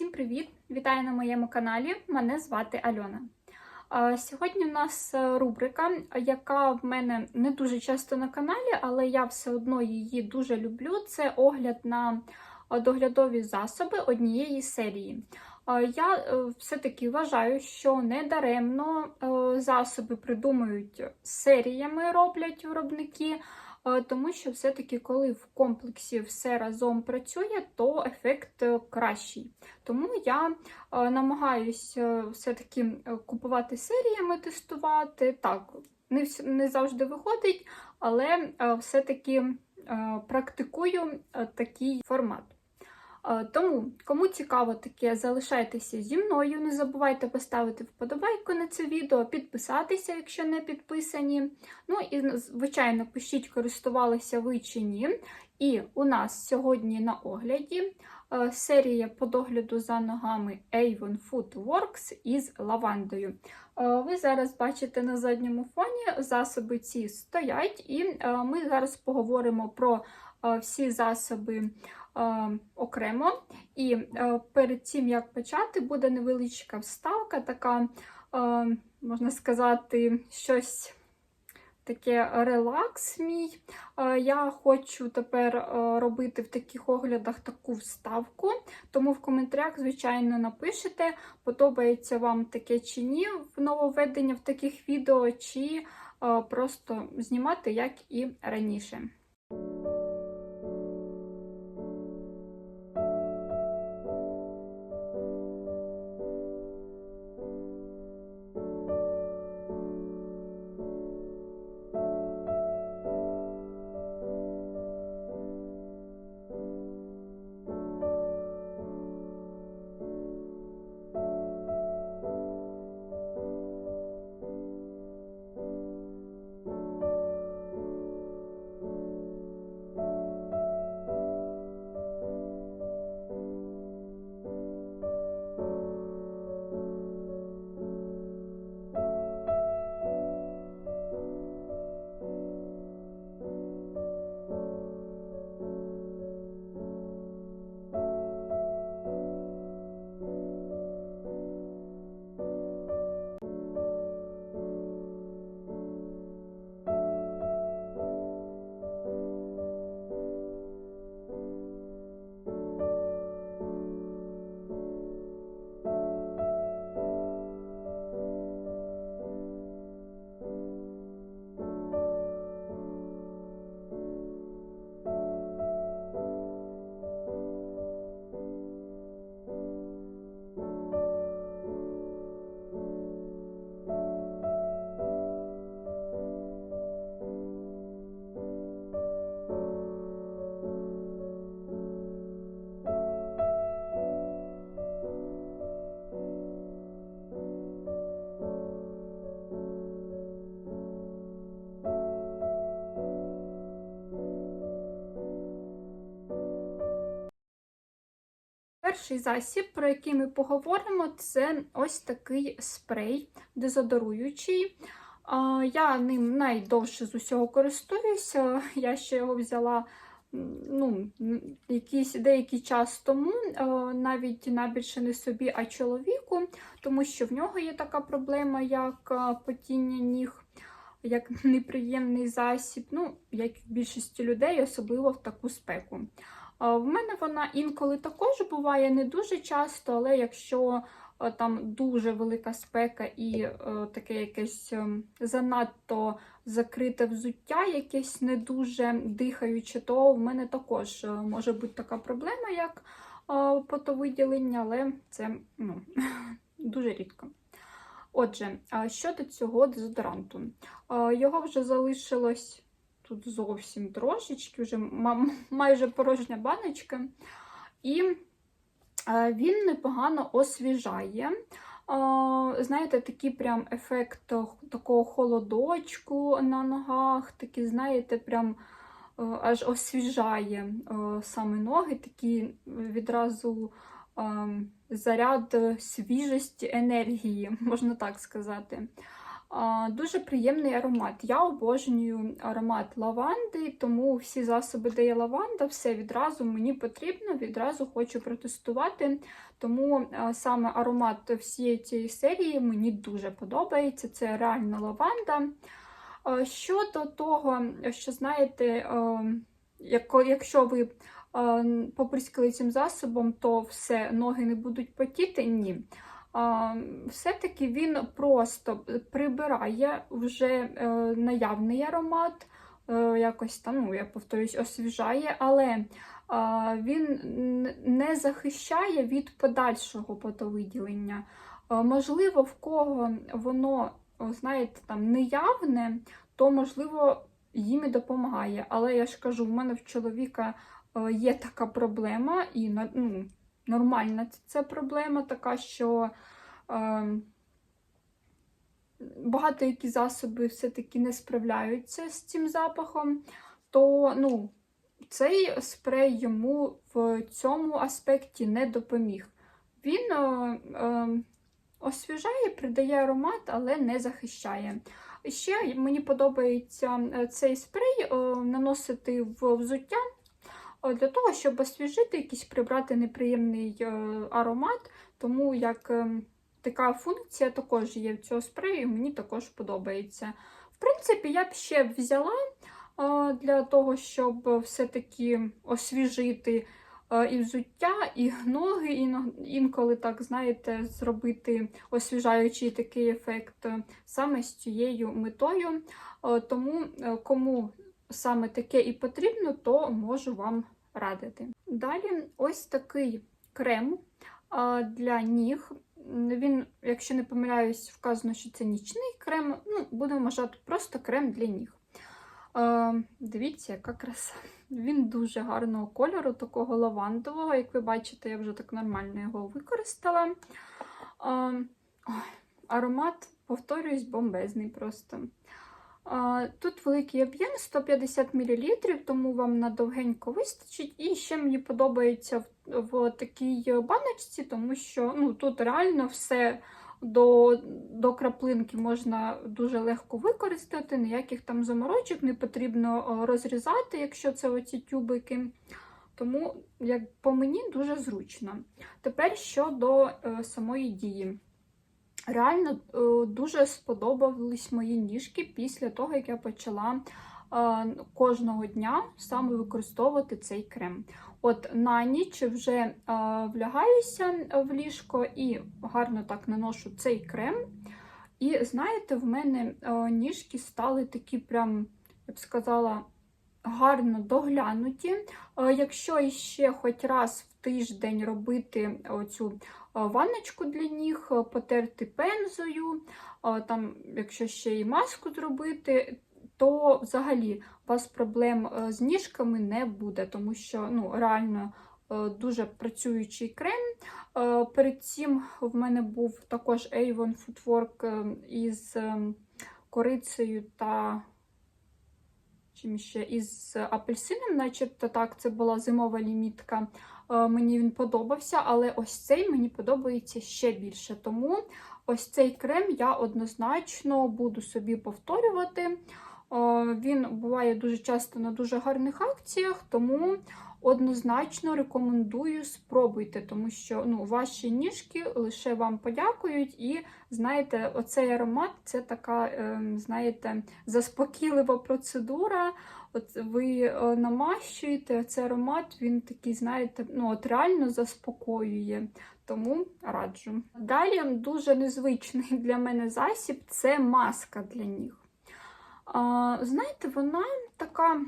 Всім привіт! Вітаю на моєму каналі. Мене звати Альона. Сьогодні у нас е, рубрика, яка в мене не дуже часто на каналі, але я все одно її дуже люблю. Це огляд на е, доглядові засоби однієї серії. Я е, все-таки вважаю, що недаремно засоби придумують серіями, роблять виробники. Е, Тому що все-таки, коли в комплексі все разом працює, то ефект е, кращий. Тому я е, намагаюся все-таки купувати серіями, тестувати. Так, не, не завжди виходить, але все-таки практикую такий формат. Е, Тому, кому цікаво таке, залишайтеся зі мною. Не забувайте поставити вподобайку на це відео, підписатися, якщо не підписані. Ну і, звичайно, пишіть, користувалися ви чи ні. І у нас сьогодні на огляді е, серія по догляду за ногами Avon Footworks із лавандою. Е, Ви зараз бачите на задньому фоні засоби ці стоять, і ми зараз поговоримо про всі засоби е, окремо. І е, перед тим, як почати, буде невеличка вставка, така, е, можна сказати, щось таке релакс мій. Е, Я хочу тепер е, робити в таких оглядах таку вставку, тому в коментарях, звичайно, напишете, подобається вам таке чи ні в нововведення в таких відео, чи е, просто знімати, як і раніше. Перший засіб, про який ми поговоримо, це ось такий спрей дезодоруючий. Я ним найдовше з усього користуюся. Я ще його взяла ну, якийсь деякий час тому, навіть набільше не собі, а чоловіку, тому що в нього є така проблема, як потіння ніг, як неприємний засіб, ну, як в більшості людей, особливо в таку спеку. А, В мене вона інколи також буває не дуже часто, але якщо е, там дуже велика спека і е, таке якесь занадто закрите взуття, якесь не дуже дихаюче, то в мене також е, може бути така проблема, як е, потовиділення, але це ну, дуже рідко. Отже, щодо цього дезодоранту, Е, його вже залишилось тут зовсім трошечки, вже майже порожня баночка. І е, він непогано освіжає. Е, Знаєте, такий прям ефект такого холодочку на ногах, такий, знаєте, прям е, аж освіжає саме ноги, такий відразу е, заряд свіжості енергії, можна так сказати. Дуже приємний аромат. Я обожнюю аромат лаванди, тому всі засоби, де є лаванда, все відразу мені потрібно, відразу хочу протестувати. Тому саме аромат всієї цієї серії мені дуже подобається. Це реально лаванда. Щодо того, що знаєте, якщо ви поприскали цим засобом, то все, ноги не будуть потіти, ні. Все-таки він просто прибирає вже е, наявний аромат, е, якось там, ну, я повторюсь, освіжає, але він не захищає від подальшого потовиділення. Е, Можливо, в кого воно, знаєте, там неявне, то можливо їм і допомагає. Але я ж кажу, в мене в чоловіка є така проблема, і ну, нормальна це проблема така, що е, багато які засоби все-таки не справляються з цим запахом, то ну, цей спрей йому в цьому аспекті не допоміг. Він е, е, освіжає, придає аромат, але не захищає. Ще мені подобається е, цей спрей е, наносити в взуття для того, щоб освіжити якийсь прибрати неприємний е, аромат, тому як е, така функція також є в цього спрею, мені також подобається. В принципі, я б ще взяла е, для того, щоб все-таки освіжити е, і взуття, і ноги, і інколи так, знаєте, зробити освіжаючий такий ефект е, саме з цією метою. Е, Тому е, кому саме таке і потрібно, то можу вам радити. Далі ось такий крем для ніг. Він, якщо не помиляюсь, вказано, що це нічний крем. Ну, будемо вважати просто крем для ніг. А, дивіться, яка краса. Він дуже гарного кольору, такого лавандового. Як ви бачите, я вже так нормально його використала. А, ой, аромат, повторююсь, бомбезний просто. Тут великий об'єм 150 мл, тому вам надовгенько вистачить. І ще мені подобається в, в такій баночці, тому що ну, тут реально все до, до краплинки можна дуже легко використати, ніяких там заморочок не потрібно розрізати, якщо це оці тюбики. Тому, як по мені, дуже зручно. Тепер щодо е, самої дії. Реально е, дуже сподобались мої ніжки після того, як я почала е, кожного дня саме використовувати цей крем. От на ніч вже е, влягаюся в ліжко і гарно так наношу цей крем. І знаєте, в мене ніжки стали такі прям, я б сказала, гарно доглянуті. Якщо іще хоч раз в тиждень робити оцю е, ванночку для ніг, е, потерти пензою, е, там, якщо ще і маску зробити, то взагалі у вас проблем е, з ніжками не буде, тому що ну, реально е, дуже працюючий крем. Е, Перед цим в мене був також Avon Footwork е, із е, корицею та чим ще із апельсином, начебто так, це була зимова лімітка. Е, Мені він подобався, але ось цей мені подобається ще більше. Тому ось цей крем я однозначно буду собі повторювати. Е, Він буває дуже часто на дуже гарних акціях, тому однозначно рекомендую спробуйте, тому що ну, ваші ніжки лише вам подякують. І знаєте, оцей аромат це така, е, знаєте, заспокійлива процедура. От ви е, намащуєте цей аромат, він такий, знаєте, ну от реально заспокоює. Тому раджу. Далі дуже незвичний для мене засіб це маска для ніг. Знаєте, вона така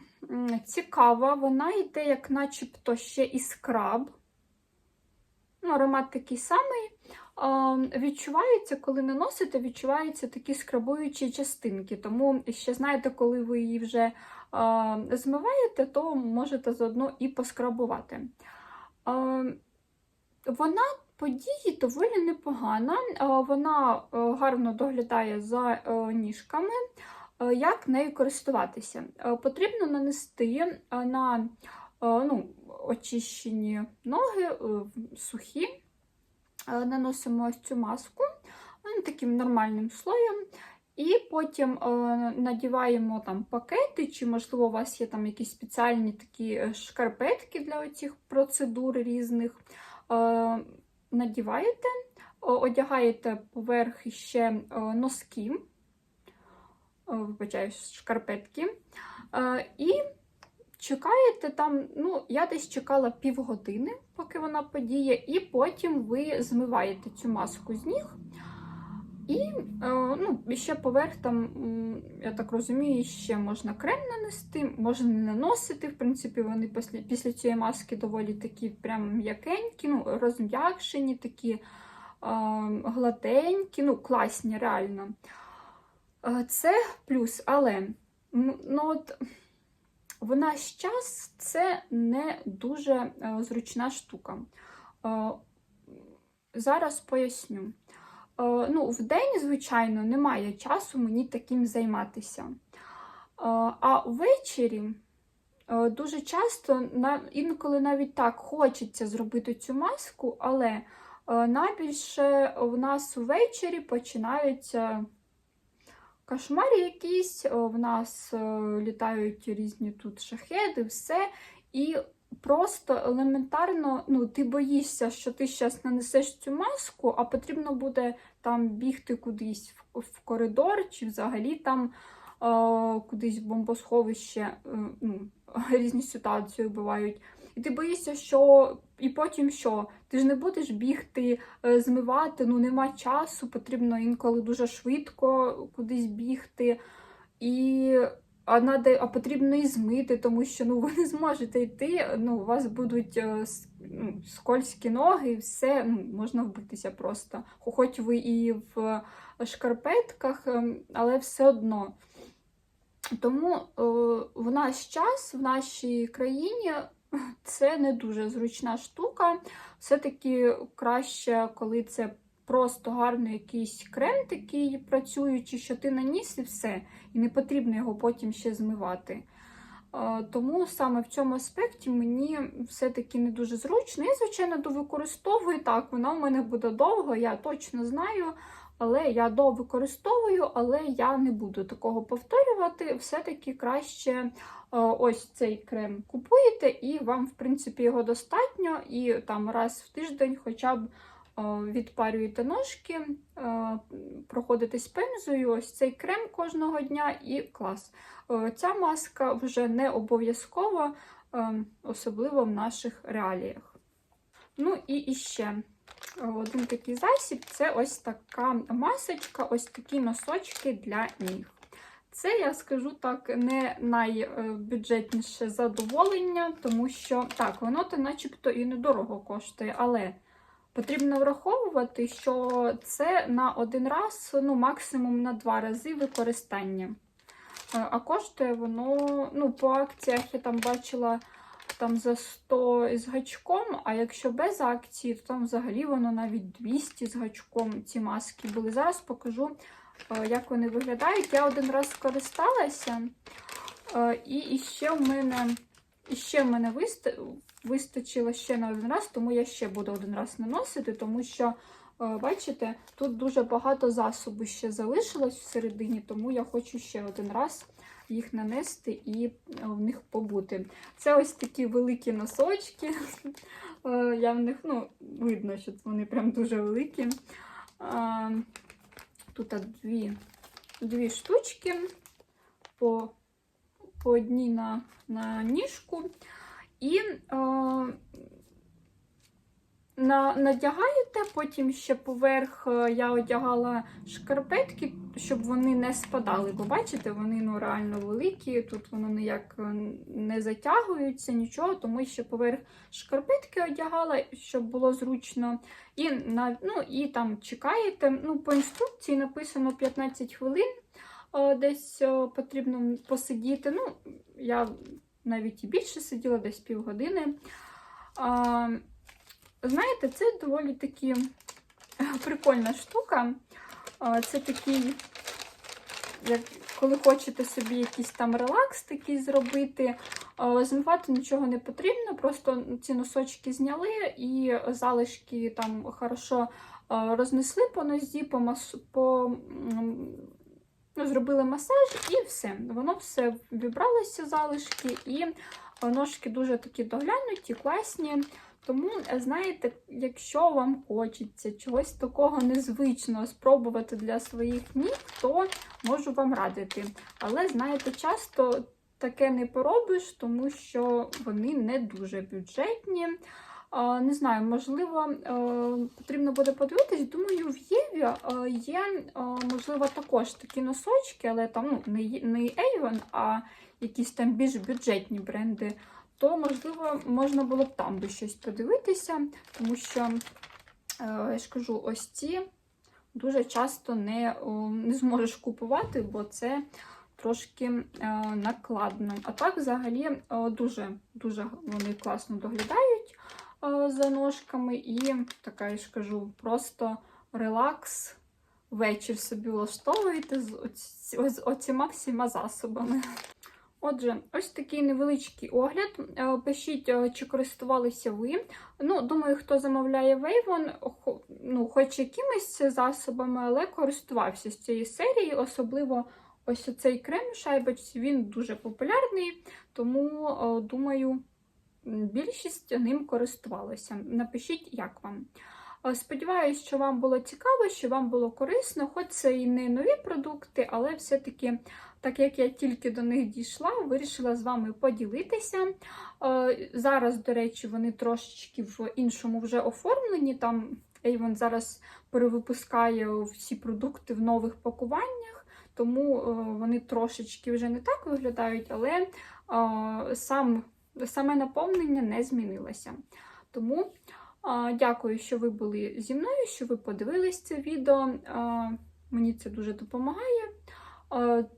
цікава, вона йде, як начебто ще і скраб. Ну, аромат такий самий. Відчувається, коли наносите, відчуваються такі скрабуючі частинки. Тому ще знаєте, коли ви її вже змиваєте, то можете заодно і поскрабувати. Вона по дії доволі непогана, вона е, гарно доглядає за е, ніжками. Е, Як нею користуватися? Е, Потрібно нанести е, на ну, очищені ноги, сухі. Наносимо ось цю маску таким нормальним слоєм. І потім е, надіваємо там пакети, чи, можливо, у вас є там якісь спеціальні такі шкарпетки для цих процедур різних. Е, надіваєте, одягаєте поверх ще носки, е, вибачаюсь, шкарпетки. Е, І чекаєте там, ну, я десь чекала півгодини, поки вона подіє, і потім ви змиваєте цю маску з ніг. І е, ну, ще поверх там, я так розумію, ще можна крем нанести, можна не наносити. В принципі, вони після, після цієї маски доволі такі прям м'якенькі, ну, розм'якшені, такі е, гладенькі, ну, класні, реально. Е, Це плюс, але ну, от, в наш час це не дуже е, зручна штука. Е, Зараз поясню. Ну, в день, звичайно, немає часу мені таким займатися. А ввечері дуже часто, інколи навіть так хочеться зробити цю маску, але найбільше в нас ввечері починаються кошмари якісь, в нас е, літають різні тут шахеди, все. І просто елементарно ну, ти боїшся, що ти зараз нанесеш цю маску, а потрібно буде там бігти кудись в, в коридор, чи взагалі там е, кудись в бомбосховище. Е, ну, різні ситуації бувають. І ти боїшся, що і потім що? Ти ж не будеш бігти, е, змивати, ну нема часу, потрібно інколи дуже швидко кудись бігти. І а, надо, а потрібно і змити, тому що ну, ви не зможете йти, ну, у вас будуть е, ну, скользькі ноги, і все, ну, можна вбитися просто. Хоч ви і в шкарпетках, ем, але все одно. Тому е, в наш час, в нашій країні, це не дуже зручна штука. Все-таки краще, коли це просто гарний якийсь крем такий працюючий, що ти наніс і все, і не потрібно його потім ще змивати. Е, Тому саме в цьому аспекті мені все-таки не дуже зручно. Я, звичайно, довикористовую так, вона в мене буде довго, я точно знаю. Але я довикористовую, але я не буду такого повторювати. Все-таки краще е, ось цей крем купуєте, і вам, в принципі, його достатньо. І там раз в тиждень хоча б е, відпарюєте ножки, е, проходитесь пензою, ось цей крем кожного дня і клас. Ця маска вже не обов'язкова, особливо в наших реаліях. Ну і іще один такий засіб це ось така масочка, ось такі носочки для ніг. Це, я скажу так, не найбюджетніше задоволення, тому що так, воно то начебто і недорого коштує, але потрібно враховувати, що це на один раз, ну, максимум на два рази використання. Е, А коштує воно, ну, по акціях я там бачила там за 100 з гачком, а якщо без акції, то там взагалі воно навіть 200 з гачком ці маски були. Зараз покажу, е, як вони виглядають. Я один раз скористалася, е, і іще в мене, іще в мене вистачило ще на один раз, тому я ще буду один раз наносити, тому що, е, бачите, тут дуже багато засобу ще залишилось всередині, тому я хочу ще один раз їх нанести і е, в них побути. Це ось такі великі носочки. Е, Я в них, ну, видно, що вони прям дуже великі. Тут дві, дві штучки по, по одній на, на ніжку. І е, надягаєте, потім ще поверх е, я одягала шкарпетки, щоб вони не спадали. Бо бачите, вони ну, реально великі, тут воно ніяк е, не затягуються, нічого, тому ще поверх шкарпетки одягала, щоб було зручно. І, ну, і там чекаєте. Ну, По інструкції написано 15 хвилин. е, Десь потрібно посидіти. Ну, я навіть і більше сиділа, десь півгодини. Знаєте, це доволі таки прикольна штука. Це такий, як коли хочете собі якийсь там релакс такий зробити, змивати нічого не потрібно, просто ці носочки зняли і залишки там хорошо рознесли по нозі, по, мас... по ну, зробили масаж і все. Воно все вібралося залишки, і ножки дуже такі доглянуті, класні. Тому, знаєте, якщо вам хочеться чогось такого незвичного спробувати для своїх ніг, то можу вам радити. Але, знаєте, часто таке не поробиш, тому що вони не дуже бюджетні. Не знаю, можливо, е, потрібно буде подивитись. Думаю, в Єві е, є, е, можливо, також такі носочки, але там ну, не Avon, а якісь там більш бюджетні бренди. То, можливо, можна було б там би щось подивитися, тому що, е, я ж кажу, ось ці дуже часто не, не зможеш купувати, бо це трошки е, накладно. А так, взагалі, е, дуже, дуже вони класно доглядають е, за ножками, і така, я ж кажу, просто релакс. Вечір собі влаштовуєте з оціма всіма засобами. Отже, ось такий невеличкий огляд. Е, Пишіть, е, чи користувалися ви. Ну, думаю, хто замовляє хо- ну, хоч якимись засобами, але користувався з цієї серії. Особливо ось цей крем шайбочці, він дуже популярний, тому е, думаю, більшість ним користувалася. Напишіть, як вам. Е, Сподіваюсь, що вам було цікаво, що вам було корисно, хоч це і не нові продукти, але все-таки, так як я тільки до них дійшла, вирішила з вами поділитися. Е, Зараз, до речі, вони трошечки в іншому вже оформлені. Там Avon зараз перевипускає всі продукти в нових пакуваннях, тому е, вони трошечки вже не так виглядають, але сам, саме наповнення не змінилося. Тому Дякую, що ви були зі мною, що ви подивились це відео. Мені це дуже допомагає.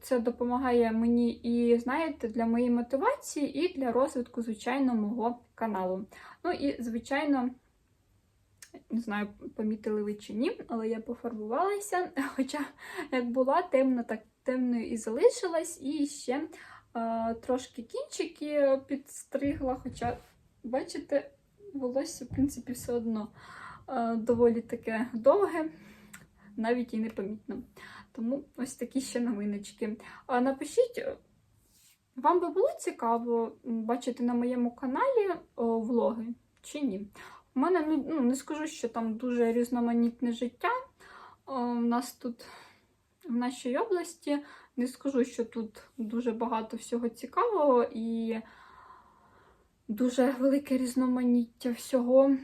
Це допомагає мені і, знаєте, для моєї мотивації, і для розвитку, звичайно, мого каналу. Ну і, звичайно, не знаю, помітили ви чи ні, але я пофарбувалася. Хоча, як була темна, так темною і залишилась. І ще а, трошки кінчики підстригла. Хоча, бачите, волосся, в принципі, все одно е, доволі таке довге, навіть і непомітно. Тому ось такі ще новиночки. Напишіть, е, вам би було цікаво бачити на моєму каналі о, влоги чи ні? У мене ну, ну, не скажу, що там дуже різноманітне життя. У нас тут в нашій області. Не скажу, що тут дуже багато всього цікавого і дуже велике різноманіття всього.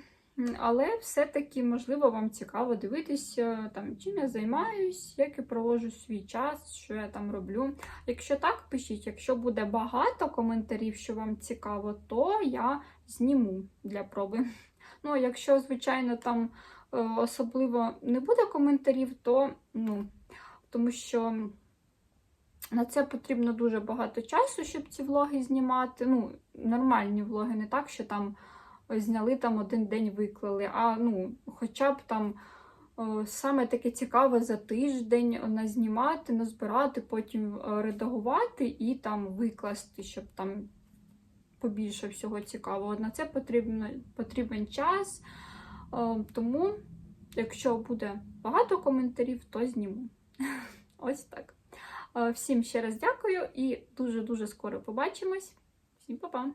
Але все-таки, можливо, вам цікаво дивитися, там, чим я займаюсь, як я проводжу свій час, що я там роблю. Якщо так, пишіть, якщо буде багато коментарів, що вам цікаво, то я зніму для проби. Ну, а якщо, звичайно, там е, особливо не буде коментарів, то ну, тому що на це потрібно дуже багато часу, щоб ці влоги знімати. Ну, нормальні влоги, не так, що там зняли там один день виклали, а ну, хоча б там о, саме таке цікаве за тиждень назнімати, назбирати, потім е, редагувати і там викласти, щоб там побільше всього цікавого. На це потрібно, потрібен час. Е, Тому, якщо буде багато коментарів, то зніму. Ось так. Е, Всім ще раз дякую і дуже-дуже скоро побачимось. Всім па-па!